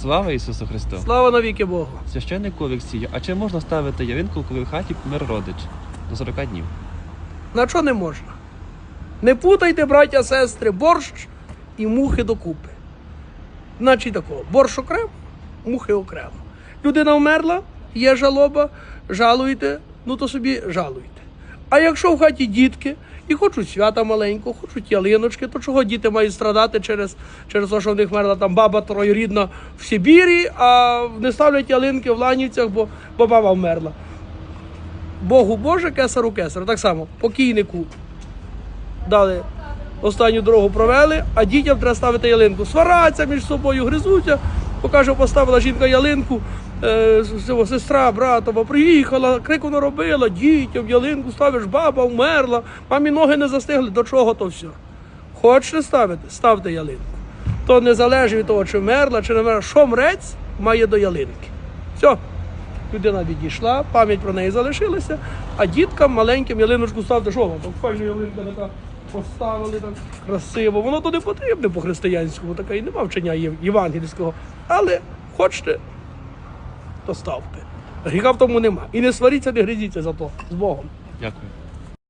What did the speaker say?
Слава Ісусу Христу! Слава навіки Богу. Священнику Олексію, а чи можна ставити ялинку, коли в хаті помер родич до 40 днів? На що не можна? Не путайте, браття, сестри, борщ і мухи докупи. Значить такого, борщ окремо, мухи окремо. Людина вмерла, є жалоба, жалуєте, ну то собі жалуйте. А якщо в хаті дітки і хочуть свята маленького, хочуть ялиночки, то чого діти мають страдати через, через те, що в них вмерла там баба троюрідна в Сибірі, а не ставлять ялинки в Ланівцях, бо, бо баба вмерла. Богу Боже, кесару кесару. Так само, покійнику дали останню дорогу провели, а дітям треба ставити ялинку. Свараться між собою, гризуться. Покаже, поставила жінка ялинку, е, сестра братова приїхала, крику наробила, дітям ялинку ставиш, баба вмерла, мамі ноги не застигли. До чого то все? Хочете ставити? Ставте ялинку. То не залежить від того, чи вмерла, чи не вмерла. Що мрець має до ялинки. Все. Людина відійшла, пам'ять про неї залишилася, а діткам маленьким ялиночку ставте, що вам? Файна ялинка така поставили так красиво. Воно то не потрібне по-християнському, таке і нема вчення євангельського. Але хочете, то ставте. Гріха в тому нема. І не сваріться, не грізіться за то з Богом. Дякую.